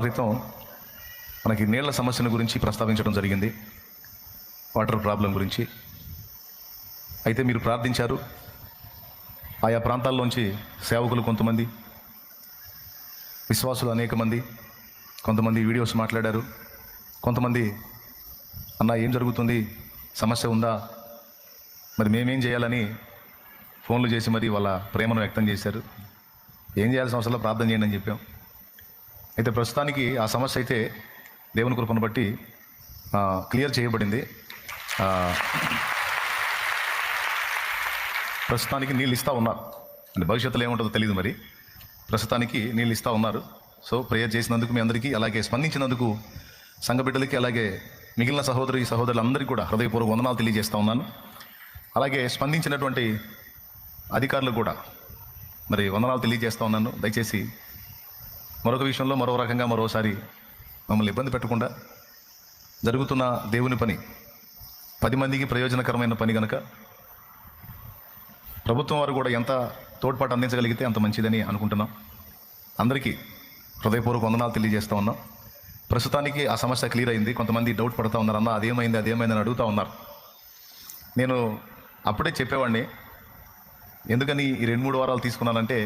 క్రితం మనకి నీళ్ళ సమస్యను గురించి ప్రస్తావించడం జరిగింది. వాటర్ ప్రాబ్లం గురించి. అయితే మీరు ప్రార్థించారు. ఆయా ప్రాంతాల్లోంచి సేవకులు కొంతమంది విశ్వాసులు అనేక మంది కొంతమంది వీడియోస్ మాట్లాడారు. కొంతమంది అన్న ఏం జరుగుతుంది? సమస్య ఉందా? మరి మేమేం చేయాలని? ఫోన్లు చేసి మరి వాళ్ళ ప్రేమను వ్యక్తం చేశారు. ఏం చేయాల్సిన అవసరంలో ప్రార్థన చేయండి అని చెప్పాం. అయితే ప్రస్తుతానికి ఆ సమస్య అయితే దేవుని కృపను బట్టి క్లియర్ చేయబడింది. ప్రస్తుతానికి నీళ్ళు ఇస్తూ ఉన్నారు. అంటే భవిష్యత్తులో ఏముంటుందో తెలియదు మరి. ప్రస్తుతానికి నీళ్ళు ఇస్తూ ఉన్నారు. సో ప్రేయర్ చేసినందుకు మీ అందరికీ అలాగే స్పందించినందుకు సంఘ బిడ్డలకి అలాగే మిగిలిన సహోదరి సహోదరులందరికీ కూడా హృదయపూర్వక వందనాలు తెలియజేస్తూ ఉన్నాను. అలాగే స్పందించినటువంటి అధికారులకు కూడా మరి వందనాలు తెలియజేస్తూ ఉన్నాను. దయచేసి మరొక విషయంలో మరో రకంగా మరోసారి మమ్మల్ని ఇబ్బంది పెట్టకుండా జరుగుతున్న దేవుని పని పది మందికి ప్రయోజనకరమైన పని కనుక ప్రభుత్వం వారు కూడా ఎంత తోడ్పాటు అందించగలిగితే అంత మంచిదని అనుకుంటున్నాం. అందరికీ హృదయపూర్వక వందనాలు తెలియజేస్తూ ఉన్నాం. ప్రస్తుతానికి ఆ సమస్య క్లియర్ అయింది. కొంతమంది డౌట్ పడుతూ ఉన్నారు అన్న అదేమైంది అదేమైంది అని అడుగుతూ ఉన్నారు. నేను అప్పుడే చెప్పేవాడిని ఎందుకని ఈ రెండు మూడు వారాలు తీసుకున్నానంటే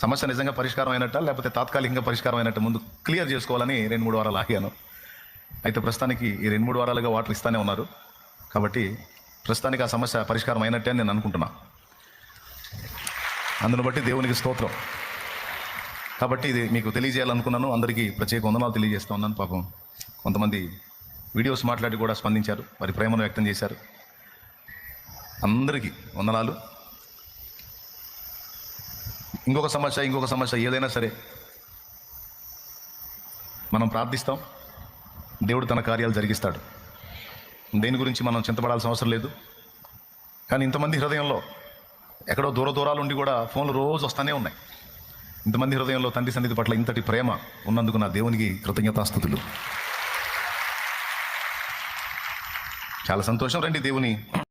సమస్య నిజంగా పరిష్కారం అయినట్ట లేకపోతే తాత్కాలికంగా పరిష్కారం అయినట్టు ముందు క్లియర్ చేసుకోవాలని రెండు మూడు వారాలు ఆగాను. అయితే ప్రస్తుతానికి ఈ రెండు మూడు వారాలుగా వాటర్ ఇస్తానే ఉన్నారు. కాబట్టి ప్రస్తుతానికి ఆ సమస్య పరిష్కారం అయినట్టే అని నేను అనుకుంటున్నా. అందును బట్టి దేవునికి స్తోత్రం. కాబట్టి ఇది మీకు తెలియజేయాలనుకున్నాను. అందరికీ ప్రత్యేక వందనాలు తెలియజేస్తా ఉన్నాను. పాపం కొంతమంది వీడియోస్ మాట్లాడి కూడా స్పందించారు. వారి ప్రేమను వ్యక్తం చేశారు. అందరికీ వందనాలు. ఇంకొక సమస్య ఇంకొక సమస్య ఏదైనా సరే. మనం ప్రార్థిస్తాం. దేవుడు తన కార్యాలు జరిగిస్తాడు. దేని గురించి మనం చింతపడాల్సిన అవసరం లేదు. కానీ ఇంతమంది హృదయంలో ఎక్కడో దూర దూరాలు ఉండి కూడా ఫోన్లు రోజు వస్తూనే ఉన్నాయి. ఇంతమంది హృదయంలో తండ్రి సన్నిధి పట్ల ఇంతటి ప్రేమ ఉన్నందుకు నా దేవునికి కృతజ్ఞతాస్థుతులు. చాలా సంతోషం రండి దేవుని.